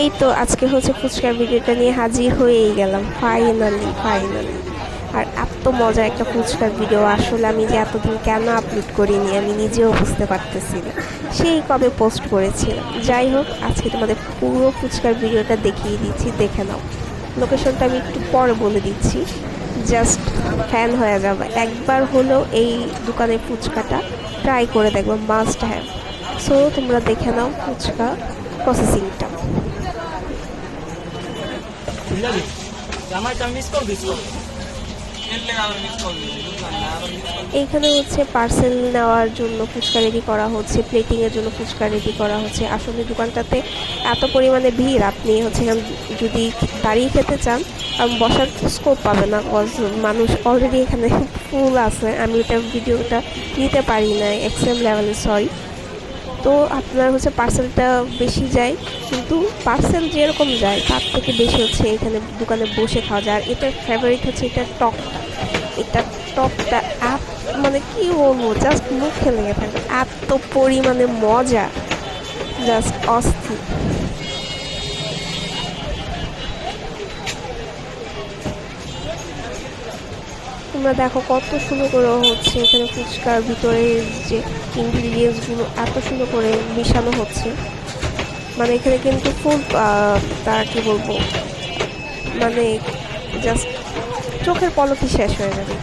এই তো আজকে হচ্ছে ফুচকার ভিডিওটা নিয়ে হাজির হয়েই গেলাম ফাইনালি ফাইনালি আর এত মজা একটা ফুচকার ভিডিও আসলে আমি যে এতদিন কেন আপলোড করিনি আমি নিজেও বুঝতে পারতেছি না। সেই কবে পোস্ট করেছিলাম। যাই হোক, আজকে তোমাদের পুরো ফুচকার ভিডিওটা দেখিয়ে দিচ্ছি, দেখে নাও। লোকেশনটা আমি একটু পরে বলে দিচ্ছি। জাস্ট ফ্যান হয়ে যাবে। একবার হলেও এই দোকানের ফুচকাটা ট্রাই করে দেখবে মাস্ট হ্যাভ সো তোমরা দেখে নাও ফুচকা প্রসেসিংটা এইখানে হচ্ছে পার্সেল নেওয়ার জন্য ফুচকা রেডি করা হচ্ছে প্লেটিংয়ের জন্য ফুচকা রেডি করা হচ্ছে। আসলে দোকানটাতে এত পরিমাণে ভিড় আপনি হচ্ছে যদি দাঁড়িয়ে খেতে চান বসার স্কোপ পাবে না। মানুষ অলরেডি এখানে ফুল আছে। আমি এটা ভিডিওটা নিতে পারি না এক্সেম লেভেলে সরি তো আপনার হচ্ছে পার্সেলটা বেশি যায়, কিন্তু পার্সেল যেরকম যায়, তার থেকে বেশি হচ্ছে এখানে দোকানে বসে খাওয়া যায়। আর এটার ফেভারিট হচ্ছে এটা টকটা এটা টকটা এত মানে কি বলব জাস্ট মুখে খেলে থাকে। এত পরিমাণে মজা জাস্ট অস্থির। তোমরা দেখো কত সুন্দর করে হচ্ছে এখানে ফুচকার ভিতরে যে ইনগ্রিডিয়েন্টসগুলো এত সুন্দর করে মিশানো হচ্ছে। মানে এখানে কিন্তু ফুল তার কি বলব? মানে জাস্ট চোখের পলকই শেষ হয়ে যাবে।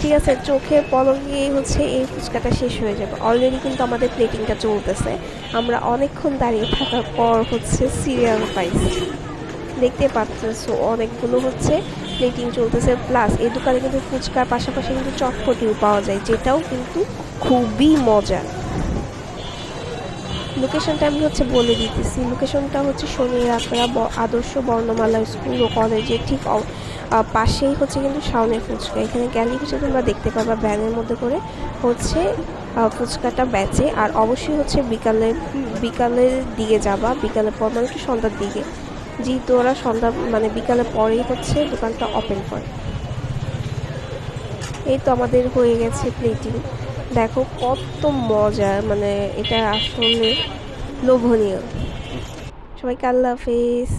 ঠিক আছে, চোখের পলকেই হচ্ছে এই ফুচকাটা শেষ হয়ে যাবে। অলরেডি কিন্তু আমাদের প্লেটিংটা চলতেছে। আমরা অনেকক্ষণ দাঁড়িয়ে থাকার পর হচ্ছে সিরিয়াল পাইছি। দেখতে পাচ্ছো অনেকগুলো হচ্ছে প্লেটিং চলতেছে প্লাস এই দোকানে কিন্তু ফুচকার পাশাপাশি কিন্তু চটপটিও পাওয়া যায়, যেটাও কিন্তু খুবই মজা। লোকেশনটা আমি হচ্ছে বলে দিতেছি লোকেশনটা হচ্ছে শনি রাতরা আদর্শ বর্ণমালা স্কুল ও কলেজের ঠিক পাশেই হচ্ছে কিন্তু শাওনের ফুচকা। এখানে গেলেই হচ্ছে তোমরা দেখতে পাবা ব্যানের মধ্যে করে হচ্ছে ফুচকাটা বেচে আর অবশ্যই হচ্ছে বিকালে বিকালের দিকে যাবা বিকালের পর মানে একটু সন্ধ্যার দিকে। যেহেতু ওরা সন্ধ্যা মানে বিকালে পরেই হচ্ছে দোকানটা ওপেন করে। এই তো আমাদের হয়ে গেছে প্লেটিং দেখো কত মজা মানে এটা আসলে লোভনীয়। সবাইকে আল্লাহ হাফেজ।